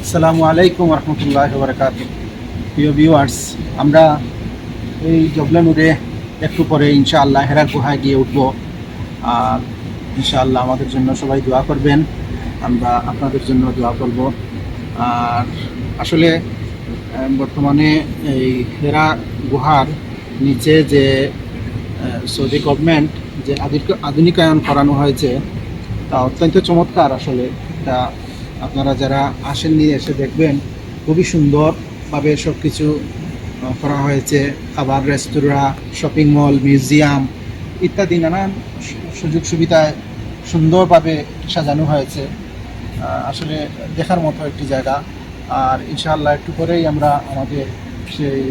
আসসালামু আলাইকুম রহমতুল্লাহ বরকাত প্রিয় ভিউয়ার্স আমরা এই জবলানুরে একটু পরে ইনশাআল্লাহ হেরা গুহায় গিয়ে উঠব। আর ইনশাআল্লাহ আমাদের জন্য সবাই দোয়া করবেন, আমরা আপনাদের জন্য দোয়া করব। আর আসলে বর্তমানে এই হেরা গুহার নিচে যে সৌদি গভর্নমেন্ট যে আধুনিক- আধুনিকায়ন করানো হয়েছে, তা অত্যন্ত চমৎকার আসলে। তা আপনারা যারা আসেননি এসে দেখবেন, খুবই সুন্দরভাবে সব কিছু করা হয়েছে। খাবার, রেস্তোরাঁ, শপিং মল, মিউজিয়াম ইত্যাদি নানান সুযোগ সুবিধায় সুন্দরভাবে সাজানো হয়েছে। আসলে দেখার মতো একটি জায়গা। আর ইনশাআল্লাহ একটু পরেই আমরা আমাদের সেই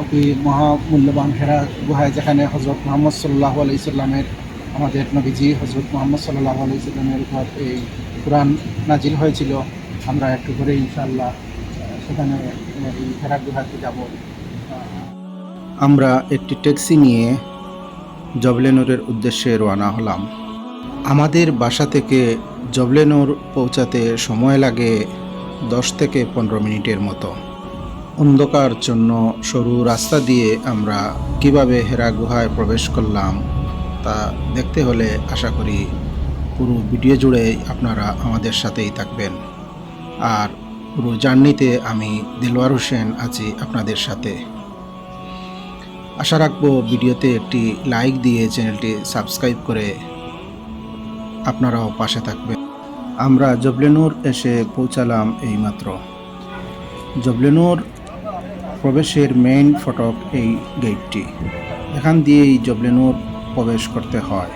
অতি মহামূল্যবান হেরা গুহায় যেখানে হজরত মোহাম্মদ সাল্লাহ আলাইসাল্লামের আমাদের নবীজি হজরত মোহাম্মদ সাল্লাহ আলাইসাল্লামের উপর এই কোরআন নাজিল হয়েছিল। আমরা একটু করে ইনশাল্লাহ সেখানে এই হেরা গুহাতে যাব। আমরা একটি ট্যাক্সি নিয়ে জবলেনুরের উদ্দেশ্যে রওনা হলাম। আমাদের বাসা থেকে জবলেনুর পৌঁছাতে সময় লাগে দশ থেকে পনেরো মিনিটের মতো। অন্ধকার জন্য সরু রাস্তা দিয়ে আমরা কীভাবে হেরা গুহায় প্রবেশ করলাম তা দেখতে হলে আশা করি পুরো ভিডিও জুড়ে আপনারা আমাদের সাথেই থাকবেন। আর পুরো জার্নিতে আমি দিলওয়ার হোসেন আছি আপনাদের সাথে। আশা রাখব ভিডিওতে একটি লাইক দিয়ে চ্যানেলটি সাবস্ক্রাইব করে আপনারাও পাশে থাকবেন। আমরা জবলেনুর এসে পৌঁছালাম এইমাত্র। জবলেনুর প্রবেশের মেইন ফটক এই গেটটি এখান দিয়েই জবলেনুর প্রবেশ করতে হয়।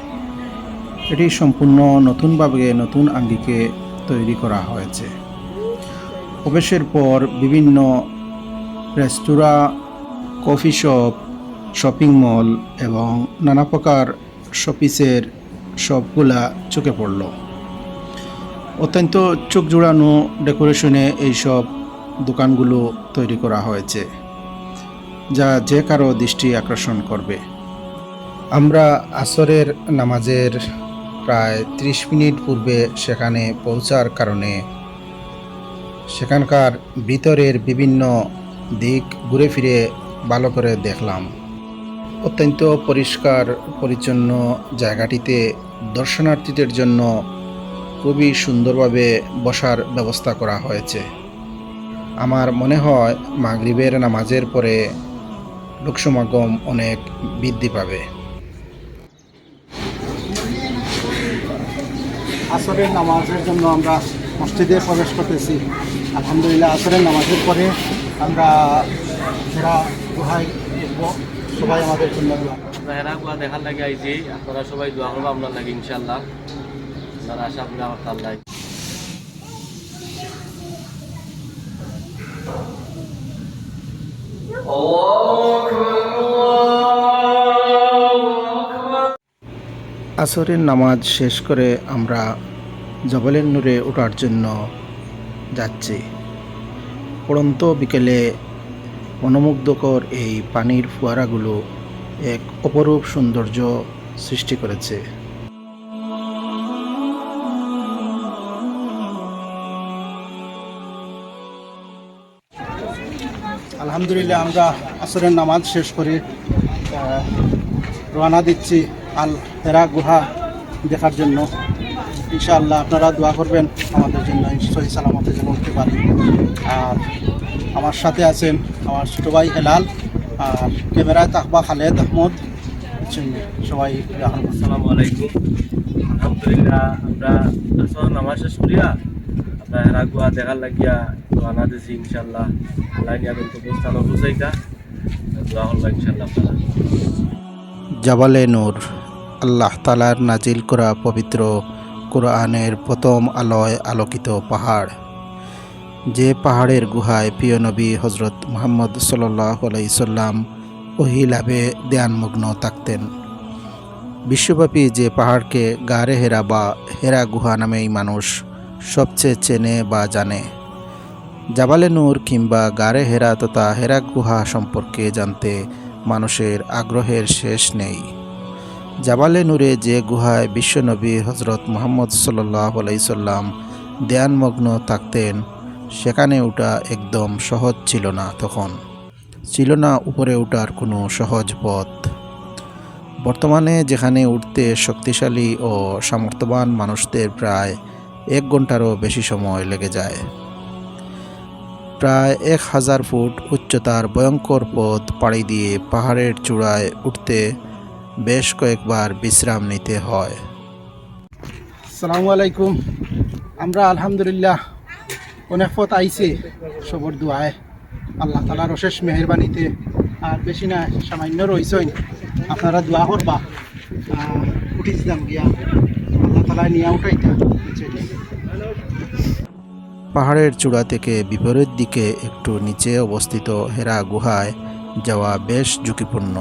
এটি সম্পূর্ণ নতুনভাবে নতুন আঙ্গিকে তৈরি করা হয়েছে। প্রবেশের পর বিভিন্ন restaurant, coffee shop, shopping mall এবং নানা প্রকার শপিসের শপগুলা চোখে পড়ল। অত্যন্ত চোখ জোড়ানো ডেকোরেশনে এইসব দোকানগুলো তৈরি করা হয়েছে, যা যে কারও দৃষ্টি আকর্ষণ করবে। আমরা আসরের নামাজের প্রায় ত্রিশ মিনিট পূর্বে সেখানে পৌঁছার কারণে সেখানকার ভিতরের বিভিন্ন দিক ঘুরে ফিরে ভালো করে দেখলাম। অত্যন্ত পরিষ্কার, পরিচ্ছন্ন জায়গাটিতে দর্শনার্থীদের জন্য খুবই সুন্দরভাবে বসার ব্যবস্থা করা হয়েছে। আমার মনে হয় মাগরিবের নামাজের পরে লোকসমাগম অনেক বৃদ্ধি পাবে। আসরের নামাজের জন্য আমরা মসজিদে প্রবেশ করতেছি। আলহামদুলিল্লাহ, আসরের নামাজের পরে আমরা যারা দেখব সবাই আমাদের জন্য দেখার লাগে আইছি, আপনারা সবাই দোয়া করব আপনার লাগে ইনশাল্লাহ আপনারা আশা করি আমার তার লাগে আসরের নামাজ শেষ করে আমরা জবলের নূরে ওঠার জন্য যাচ্ছি। পড়ন্ত বিকেলে মনোমুগ্ধকর এই পানির ফোয়ারাগুলো এক অপরূপ সৌন্দর্য সৃষ্টি করেছে। আলহামদুলিল্লাহ, আমরা আসরের নামাজ শেষ করে। রওনা দিচ্ছি আল হেরা গুহা দেখার জন্য। ইনশাআল্লাহ আপনারা দোয়া করবেন আমাদের জন্য, সহি সালামতে যেন উঠতে পারি। আর আমার সাথে আছেন আমার ছোটো ভাই হেলাল, আর ক্যামেরায় তাকবা খালেদ আহমদ সবাই আসসালামু আলাইকুম। আলহামদুলিল্লাহ, আমরা আসল নামাজ শেষ করিয়া আমরা হেরা গুয়া দেখার লাগিয়া রানা দিছি ইনশাআল্লাহ। আল্লাহ নিয়ে গন্তব্য স্থানে পৌঁছাইতা দোয়া করব ইনশাআল্লাহ জাবালে নূর। আল্লাহ তালার নাজিল করা পবিত্র কোরআনের প্রথম আলোয় আলোকিত পাহাড়। যে পাহাড়ের গুহায় প্রিয় নবী হজরত মোহাম্মদ সাল্লাহ আলাইসাল্লাম ধ্যানমগ্ন থাকতেন। বিশ্বব্যাপী যে পাহাড়কে গারে হেরা বা হেরা গুহা নামেই মানুষ সবচেয়ে চেনে বা জানে। জাবালে নূর কিংবা গারে হেরা তথা হেরা গুহা সম্পর্কে জানতে মানুষের আগ্রহের শেষ নেই। জাবালে নূরে যে গুহায় বিশ্বনবী হজরত মোহাম্মদ সাল্লাহ আলাইসাল্লাম ধ্যানমগ্ন থাকতেন, সেখানে ওঠা একদম সহজ ছিল না তখন। ছিল না উপরে ওঠার কোনো সহজ পথ। বর্তমানে যেখানে উঠতে শক্তিশালী ও সামর্থ্যবান মানুষদের প্রায় এক ঘন্টারও বেশি সময় লেগে যায়। প্রায় এক হাজার ফুট উচ্চতার ভয়ঙ্কর পথ পাড়ি দিয়ে পাহাড়ের চূড়ায় উঠতে বেশ কয়েকবার বিশ্রাম নিতে হয়। আসসালামু আলাইকুম। আমরা আলহামদুলিল্লাহ অনেক পথ আইছে সবর দোয়ায়। আল্লাহ তালার অশেষ মেহরবানিতে আর বেশি না, সামান্য রয়েছেন আপনারা দোয়া করবা। উঠিছিলাম গিয়া। আল্লাহ তালা নিয়ে উঠাইতা। পাহাড়ের চূড়া থেকে বিপরীত দিকে একটু নিচে অবস্থিত হেরা গুহায় যাওয়া বেশ ঝুঁকিপূর্ণ।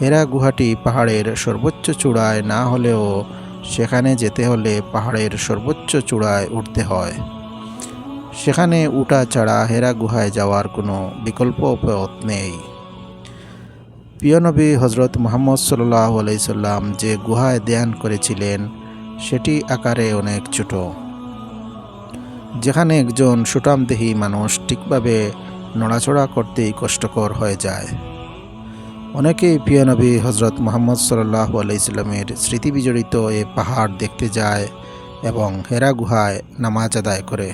হেরা গুহাটি পাহাড়ের সর্বোচ্চ চূড়ায় না হলেও সেখানে যেতে হলে পাহাড়ের সর্বোচ্চ চূড়ায় উঠতে হয়। সেখানে উঠা ছাড়া হেরা গুহায় যাওয়ার কোনো বিকল্প পথ নেই। প্রিয়নবী হজরত মোহাম্মদ সাল্লাহ আলাইসাল্লাম যে গুহায় ধ্যান করেছিলেন, সেটি আকারে অনেক ছোট। যেখানে একজন সুটামদেহী মানুষ ঠিকভাবে নড়াচড়া করতেই কষ্টকর হয়ে যায়। অনেকেই প্রিয়নবী হজরত মোহাম্মদ সাল্লাহ স্মৃতি বিজড়িত এ পাহাড় দেখতে যায় এবং হেরা গুহায় নামাজ আদায় করে।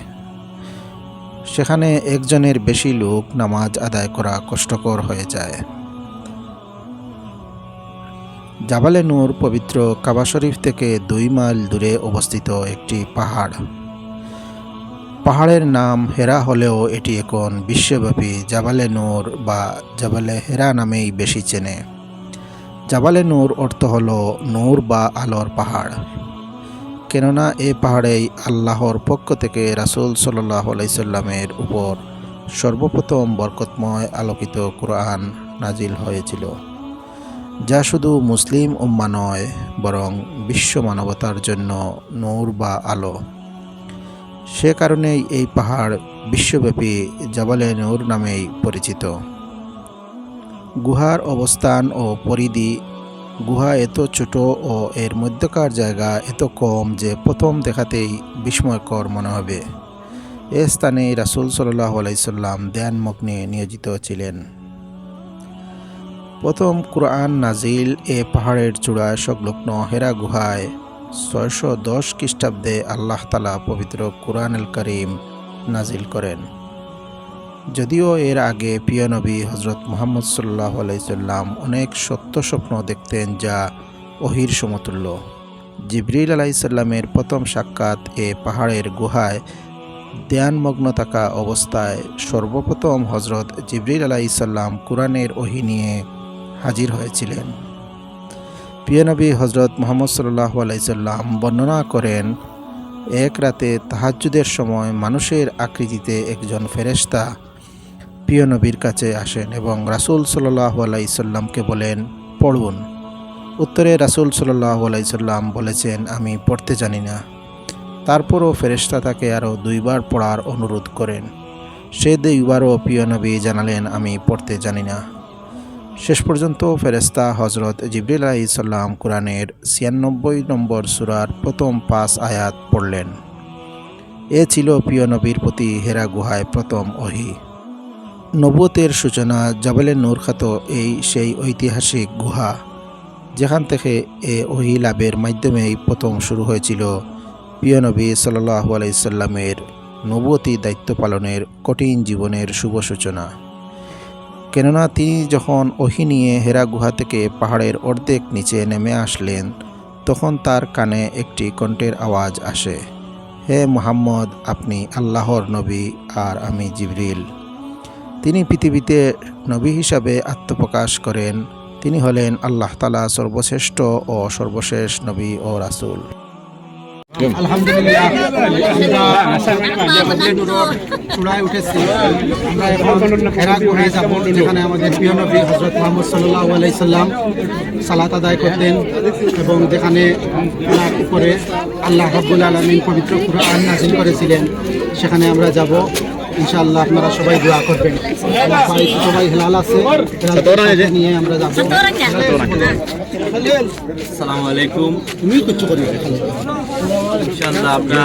সেখানে একজনের বেশি লোক নামাজ আদায় করা কষ্টকর হয়ে যায়। জাবালে নূর পবিত্র কাবা শরীফ থেকে দুই মাইল দূরে অবস্থিত একটি পাহাড়। পাহাড়ের নাম হেরা হলেও এটি এখন বিশ্বব্যাপী জাবালে নূর বা জাবালে হেরা নামেই বেশি চেনে। জাবালে নূর অর্থ হল নূর বা আলোর পাহাড়। কেননা এ পাহাড়েই আল্লাহর পক্ষ থেকে রাসূল সাল্লাহ আলাইসাল্লামের উপর সর্বপ্রথম বরকতময় আলোকিত কোরআন নাজিল হয়েছিল, যা শুধু মুসলিম উম্মা নয়, বরং বিশ্ব মানবতার জন্য নূর বা আলো। সে কারণেই এই পাহাড় বিশ্বব্যাপী জাবালে নামেই পরিচিত। গুহার অবস্থান ও পরিধি, গুহা এত ছোট ও এর মধ্যকার জায়গা এত কম যে প্রথম দেখাতেই বিস্ময়কর মনে হবে। এ স্থানে রাসুল সাল্লাহ আলাইসাল্লাম ধ্যানমগ্নে নিয়োজিত ছিলেন। প্রথম কোরআন নাজিল এ পাহাড়ের চূড়ায় সংলগ্ন হেরা গুহায় ছয়শো দশ খ্রিস্টাব্দে আল্লাহ তালা পবিত্র কোরআনুল করিম নাজিল করেন। যদিও এর আগে প্রিয় নবী হজরত মোহাম্মদ সাল্লাহ আলাইসাল্লাম অনেক সত্য স্বপ্ন দেখতেন যা অহির সমতুল্য। জিবরিল আলাইসাল্লামের প্রথম সাক্ষাৎ এ পাহাড়ের গুহায় ধ্যানমগ্ন থাকা অবস্থায় সর্বপ্রথম হজরত জিবরিল আলাইসাল্লাম কোরআনের ওহি নিয়ে হাজির হয়েছিলেন। প্রিয়নবী হজরত মোহাম্মদ সাল্লাহ আলাইসাল্লাম বর্ণনা করেন, এক রাতে তাহাজ্জুদের সময় মানুষের আকৃতিতে একজন ফেরেশতা প্রিয় নবীর কাছে আসেন এবং রাসূল সাল্লাহ আলাইসাল্লামকে বলেন, পড়ুন। উত্তরে রাসূল সাল্লাহ আলাইসাল্লাম বলেছেন, আমি পড়তে জানি না। তারপরও ফেরেশতা তাকে আরও দুইবার পড়ার অনুরোধ করেন। সে দুইবারও প্রিয় নবী জানালেন, আমি পড়তে জানি না। শেষ পর্যন্ত ফেরেস্তা হজরত জিবরিল আলাইসাল্লাম কোরআনের ছিয়ানব্বই নম্বর সুরার প্রথম পাঁচ আয়াত পড়লেন। এ ছিল প্রিয় নবীর প্রতি হেরা গুহায় প্রথম ওহি। নবুয়তের সূচনা জাবালে নূর খাত এই সেই ঐতিহাসিক গুহা, যেখান থেকে এ ওহি লাভের মাধ্যমেই প্রথম শুরু হয়েছিল। প্রিয় নবী সাল্লাহ আলাইসাল্লামের নবতী দায়িত্ব পালনের কঠিন জীবনের শুভ সূচনা। কেননা তিনি যখন ওহি নিয়ে হেরা গুহা থেকে পাহাড়ের অর্ধেক নিচে নেমে আসলেন, তখন তার কানে একটি কণ্ঠের আওয়াজ আসে, হে মোহাম্মদ, আপনি আল্লাহর নবী আর আমি জিবরিল। তিনি পৃথিবীতে নবী হিসাবে আত্মপ্রকাশ করেন। তিনি হলেন আল্লাহ তালা সর্বশ্রেষ্ঠ ও সর্বশেষ নবী ও রাসূল। উঠেছি। আমরা যেখানে আমাদের সালাত আদায় করতেন এবং যেখানে উপরে আল্লাহ হাবুল আলমিন পবিত্র কুরআন নাজিল করেছিলেন, সেখানে আমরা যাব। ইনশাআল্লাহ আপনারা সবাই দোয়া করবেন আমার ভাই সবাই হেলাল আছে হেলাল নিয়ে আমরা যাবো আসসালামু আলাইকুম তুমি কিচ্ছু করি ইনশাআল্লাহ আমরা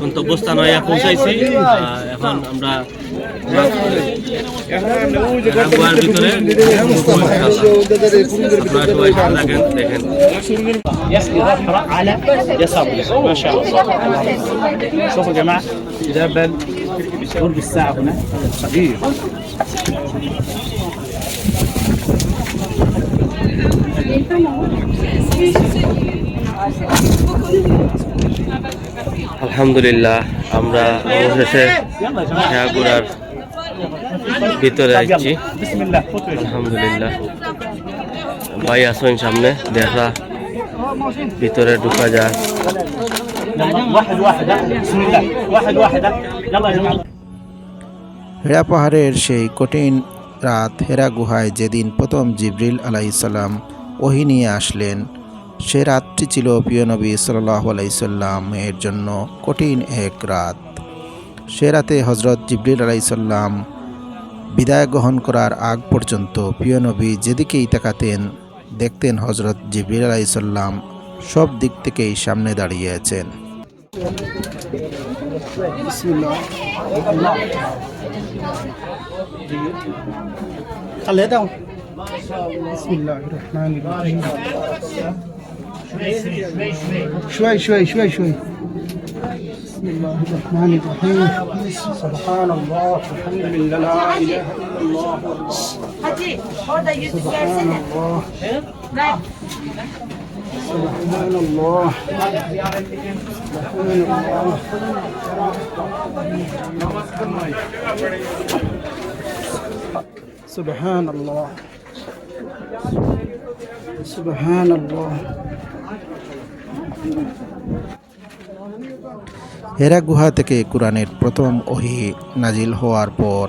গন্তব্যস্থান হয়ে পৌঁছাইছি আহ, এখন আমরা রাগুয়ার ভিতরে ঢুকবো ইনশাআল্লাহ। আপনারা সবাই সাথে থাকেন দেখেন على يسار ما شاء الله شوفوا يا جماعه جبل برج الساعه هنا صغير আলহামদুলিল্লাহ আমরা অবশেষে খেয়াগুড়ার ভিতরে আসছি بسم الله خطوه আলহামদুলিল্লাহ ভাই আসেন সামনে দেখা ভিতরে ঢুকা যায় يلا واحد واحد ها. بسم الله واحد واحد ها. يلا يا جماعه হেরা পাহাড়ের সেই কঠিন রাত হেরা গুহায় যেদিন প্রথম জিবরিল আলাইসাল্লাম ওহি নিয়ে আসলেন সে রাতটি ছিল প্রিয় নবী সাল্লাহ আলাইসাল্লামের জন্য কঠিন এক রাত সে রাতে হজরত জিবরিল আলাইসাল্লাম বিদায় গ্রহণ করার আগ পর্যন্ত প্রিয় নবী যেদিকেই তাকাতেন দেখতেন হজরত জিবরিল আলাইসাল্লাম সব দিক থেকেই সামনে দাঁড়িয়ে আছেন Bismillah. Allah. Al लेता हूँ बिस्मिल्लाहिर्रहमानिर्रहीम شوي شوي شوي شوي بسم الله الرحمن الرحيم سبحان الله الحمد لله لا اله الا الله Hadi orada yüzü gelsene. Ver. سبحان الله سبحان الله سبحان الله سبحان الله হেরা গুহা থেকে কোরআনের প্রথম ওহি নাজিল হওয়ার পর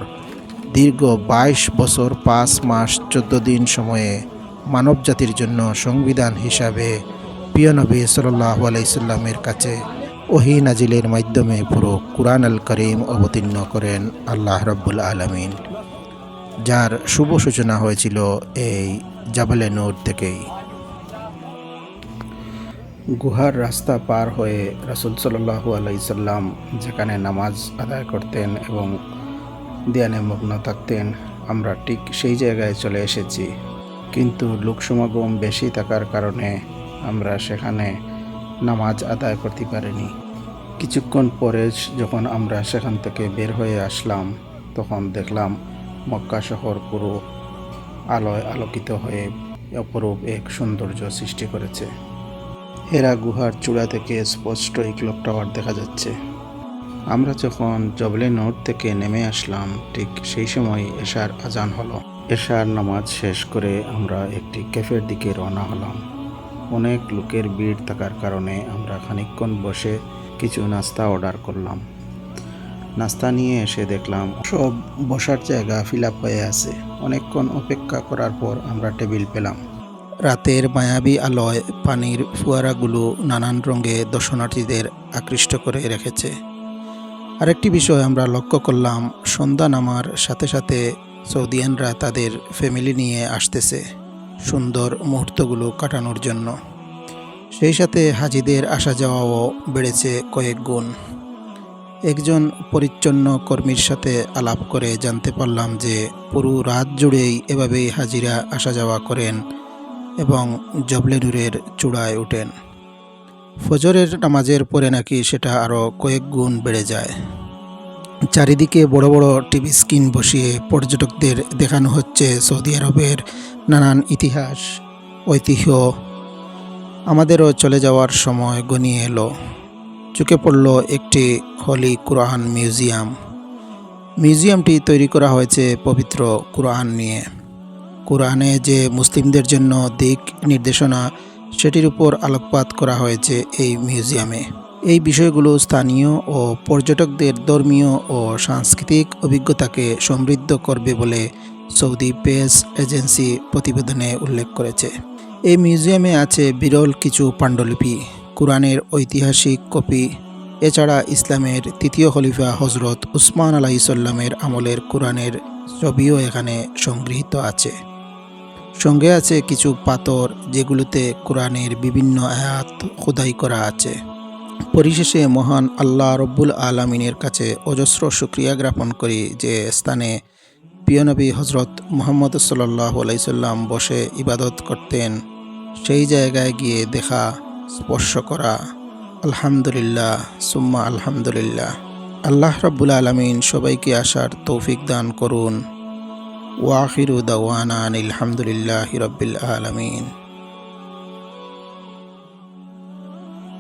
দীর্ঘ বাইশ বছর পাঁচ মাস চোদ্দ দিন সময়ে মানবজাতির জন্য সংবিধান হিসাবে প্রিয় নবী সাল্লাহ আলাইসাল্লামের কাছে ওহি নাজিলের মাধ্যমে পুরো কুরআন আল করিম অবতীর্ণ করেন আল্লাহ রব্বুল আলমিন। যার শুভ সূচনা হয়েছিল এই জাবালে নূর থেকেই। গুহার রাস্তা পার হয়ে রাসুল সাল্লাহু আলাইসাল্লাম যেখানে নামাজ আদায় করতেন এবং ধ্যানে মগ্ন থাকতেন, আমরা ঠিক সেই জায়গায় চলে এসেছি। কিন্তু লোকসমাগম বেশি থাকার কারণে আমরা সেখানে নামাজ আদায় করতে পারিনি। কিছুক্ষণ পরে যখন আমরা সেখান থেকে বের হয়ে আসলাম, তখন দেখলাম মক্কা শহর পুরো আলোয় আলোকিত হয়ে অপরূপ এক সৌন্দর্য সৃষ্টি করেছে। হেরা গুহার চূড়া থেকে স্পষ্ট এই ক্লক টাওয়ার দেখা যাচ্ছে। আমরা যখন জবলে নোট থেকে নেমে আসলাম, ঠিক সেই সময় এশার আজান হলো। এশার নামাজ শেষ করে আমরা একটি ক্যাফের দিকে রওনা হলাম। অনেক লোকের ভিড় থাকার কারণে আমরা খানিকক্ষণ বসে কিছু নাস্তা অর্ডার করলাম। নাস্তা নিয়ে এসে দেখলাম সব বসার জায়গা ফিল আপ হয়ে আছে। অনেকক্ষণ অপেক্ষা করার পর আমরা টেবিল পেলাম। রাতের মায়াবী আলোয় পানির ফুয়ারাগুলো নানান রঙে দর্শনার্থীদের আকৃষ্ট করে রেখেছে। আরেকটি বিষয় আমরা লক্ষ্য করলাম, সন্ধ্যা নামার সাথে সাথে সৌদিয়ানরা তাদের ফ্যামিলি নিয়ে আসতেছে সুন্দর মুহূর্তগুলো কাটানোর জন্য। সেই সাথে হাজিদের আসা যাওয়াও বেড়েছে কয়েক গুণ। একজন পরিচ্ছন্ন কর্মীর সাথে আলাপ করে জানতে পারলাম যে পুরো রাত জুড়েই এভাবেই হাজিরা আসা যাওয়া করেন এবং জবলেনুরের চূড়ায় ওঠেন। ফজরের নামাজের পরে নাকি সেটা আরও কয়েক গুণ বেড়ে যায়। চারিদিকে বড় বড় টিভি স্ক্রিন বসিয়ে পর্যটকদের দেখানো হচ্ছে সৌদি আরবের নানান ইতিহাস, ঐতিহ্য। আমাদেরও চলে যাওয়ার সময় গনিয়ে এলো। চোখে পড়ল একটি হলি কোরআন মিউজিয়াম। মিউজিয়ামটি তৈরি করা হয়েছে পবিত্র কোরআন নিয়ে। কোরআনে যে মুসলিমদের জন্য দিক নির্দেশনা, সেটির উপর আলোকপাত করা হয়েছে এই মিউজিয়ামে। এই বিষয়গুলো স্থানীয় ও পর্যটকদের ধর্মীয় ও সাংস্কৃতিক অভিজ্ঞতাকে সমৃদ্ধ করবে বলে সৌদি প্রেস এজেন্সি প্রতিবেদনে উল্লেখ করেছে। এই মিউজিয়ামে আছে বিরল কিছু পাণ্ডুলিপি, কোরআনের ঐতিহাসিক কপি, এছাড়া ইসলামের তৃতীয় খলিফা হজরত উসমান আলাহিসাল্লামের আমলের কোরআনের ছবিও এখানে সংগৃহীত আছে। সঙ্গে আছে কিছু পাথর যেগুলোতে কোরআনের বিভিন্ন আয়াত খোদাই করা আছে। পরিশেষে মহান আল্লাহ রব্বুল আলমিনের কাছে অজস্র শুক্রিয়া জ্ঞাপন করি যে স্থানে প্রিয়নবী হজরত মোহাম্মদ সাল্লাহ আলাইসাল্লাম বসে ইবাদত করতেন। সেই জায়গায় গিয়ে দেখা, স্পর্শ করা, আলহামদুলিল্লাহ, সুম্মা আলহামদুলিল্লাহ। আল্লাহ রব্বুল আলমিন সবাইকে আসার তৌফিক দান করুন। ওয়াখিরু দাওয়ানা আলহামদুলিল্লাহ রব্বিল আলমিন।